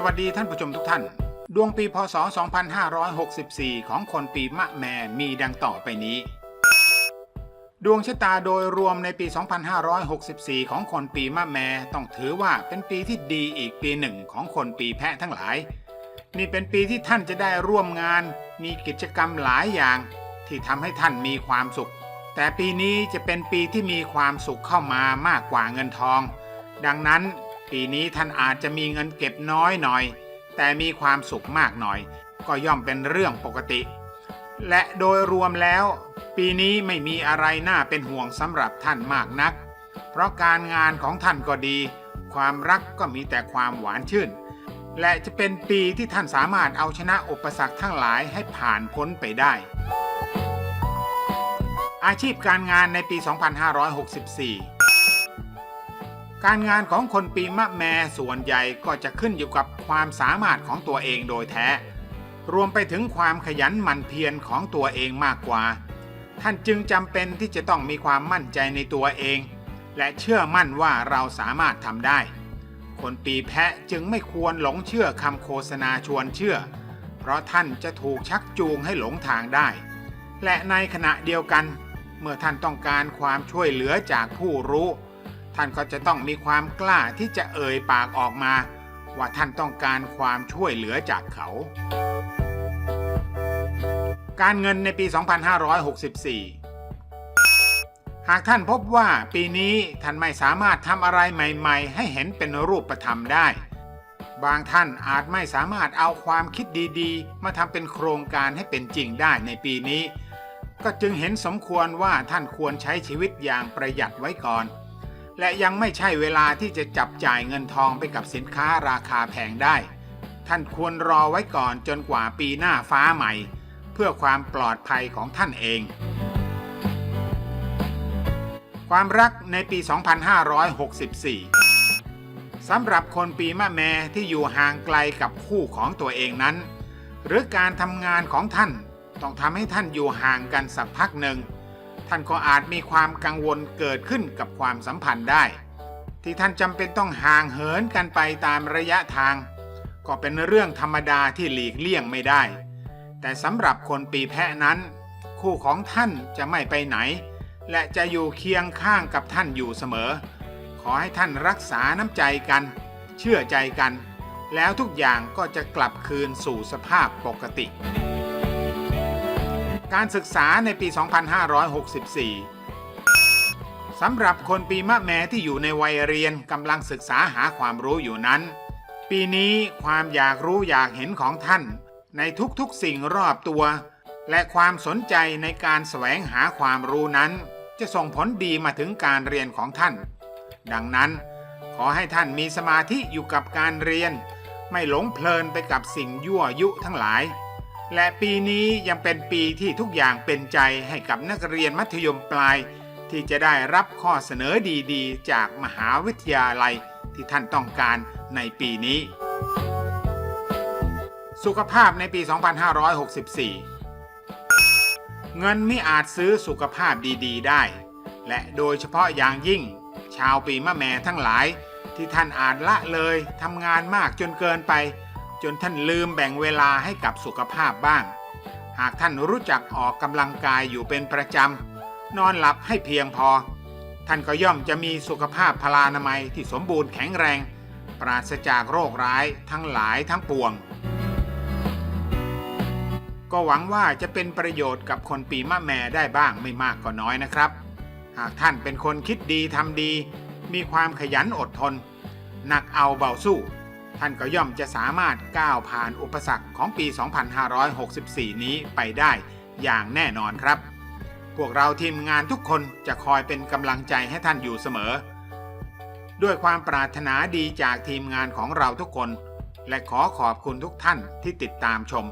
สวัสดีท่านผู้ชมทุกท่าน ดวงปีพศ 2564 ของคนปีมะแม่มีดังต่อไปนี้ ดวงชะตาโดยรวมในปี 2564 ของคนปีมะแม่ต้องถือว่าเป็นปีที่ดีอีกปีหนึ่งของคนปีแพะทั้งหลาย นี่เป็นปีที่ท่านจะได้ร่วมงาน มีกิจกรรมหลายอย่าง ที่ทำให้ท่านมีความสุข แต่ปีนี้จะเป็นปีที่มีความสุขเข้ามามากกว่าเงินทอง ดังนั้น ปีนี้ท่านอาจจะมีเงินเก็บน้อยหน่อย แต่มีความสุขมากหน่อย ก็ย่อมเป็นเรื่องปกติ และโดยรวมแล้ว ปีนี้ไม่มีอะไรน่าเป็นห่วงสำหรับท่านมากนัก เพราะการงานของท่านก็ดี ความรักก็มีแต่ความหวานชื่น และจะเป็นปีที่ท่านสามารถเอาชนะอุปสรรคทั้งหลายให้ผ่านพ้นไปได้ อาชีพการงานในปี 2564 การงานของคนปีมะแม่ส่วนใหญ่ก็จะขึ้นอยู่กับความสามารถของตัวเองโดยแท้ รวมไปถึงความขยันหมั่นเพียรของตัวเองมากกว่า ท่านจึงจำเป็นที่จะต้องมีความมั่นใจในตัวเอง และเชื่อมั่นว่าเราสามารถทำได้ คนปีแพะจึงไม่ควรหลงเชื่อคำโฆษณาชวนเชื่อ เพราะท่านจะถูกชักจูงให้หลงทางได้ และในขณะเดียวกัน เมื่อท่านต้องการความช่วยเหลือจากผู้รู้ ท่านก็จะต้องมีความกล้าที่จะเอ่ยปากออกมา ว่าท่านต้องการความช่วยเหลือจากเขา การเงินในปี 2564 หากท่านพบว่าปีนี้ท่านไม่สามารถทำอะไรใหม่ ๆ ให้เห็นเป็นรูปธรรมได้ บางท่านอาจไม่สามารถเอาความคิดดีๆ มาทำเป็นโครงการให้เป็นจริงได้ในปีนี้ก็จึงเห็นสมควรว่าท่านควรใช้ชีวิตอย่างประหยัดไว้ก่อน และยังไม่ใช่เวลาที่จะจับจ่ายเงินทองไปกับสินค้าราคาแพงได้ ท่านควรรอไว้ก่อนจนกว่าปีหน้าฟ้าใหม่ เพื่อความปลอดภัยของท่านเอง ความรักในปี 2564 สำหรับคนปีมะแม่ที่อยู่ห่างไกลกับคู่ของตัวเองนั้น หรือการทำงานของท่านต้องทำให้ท่านอยู่ห่างกันสักพักหนึ่ง ท่านก็อาจมีความกังวลเกิดขึ้นกับความสัมพันธ์ได้ ที่ท่านจำเป็นต้องห่างเหินกันไปตามระยะทาง ก็เป็นเรื่องธรรมดาที่หลีกเลี่ยงไม่ได้ แต่สำหรับคนปีแพะนั้น คู่ของท่านจะไม่ไปไหน และจะอยู่เคียงข้างกับท่านอยู่เสมอ ขอให้ท่านรักษาน้ำใจกัน เชื่อใจกัน แล้วทุกอย่างก็จะกลับคืนสู่สภาพปกติ การศึกษาในปี 2564 สำหรับคนปีมะแม่ที่อยู่ในวัยเรียนกำลังศึกษาหาความรู้อยู่นั้น ปีนี้ความอยากรู้อยากเห็นของท่าน ในทุกๆสิ่งรอบตัว และความสนใจในการแสวงหาความรู้นั้น จะส่งผลดีมาถึงการเรียนของท่าน ดังนั้น ขอให้ท่านมีสมาธิอยู่กับการเรียน ไม่หลงเพลินไปกับสิ่งยั่วยุทั้งหลาย และปีนี้ยังเป็นปีที่ทุกอย่างเป็นใจให้กับนักเรียนมัธยมปลาย ที่จะได้รับข้อเสนอดีๆ จากมหาวิทยาลัยที่ท่านต้องการในปีนี้ สุขภาพในปี 2564 เงินไม่อาจซื้อสุขภาพดีๆ ได้ และโดยเฉพาะอย่างยิ่ง ชาวปีมะแม่ทั้งหลายที่ท่านอาจละเลยทำงานมากจนเกินไป จนท่านลืมแบ่งเวลาให้กับสุขภาพบ้าง หากท่านรู้จักออกกำลังกายอยู่เป็นประจำ นอนหลับให้เพียงพอ ท่านก็ย่อมจะมีสุขภาพพลานามัยที่สมบูรณ์แข็งแรง ปราศจากโรคร้ายทั้งหลายทั้งปวง ก็หวังว่าจะเป็นประโยชน์กับคนปีมะแม่ได้บ้างไม่มากก็น้อยนะครับ หากท่านเป็นคนคิดดีทำดี มีความขยันอดทนหนักเอาเบาสู้ ท่านก็ย่อมจะสามารถก้าวผ่านอุปสรรคของปี 2564 นี้ไปได้อย่างแน่นอนครับ พวกเราทีมงานทุกคนจะคอยเป็นกำลังใจให้ท่านอยู่เสมอ ด้วยความปรารถนาดีจากทีมงานของเราทุกคน และขอขอบคุณทุกท่านที่ติดตามชม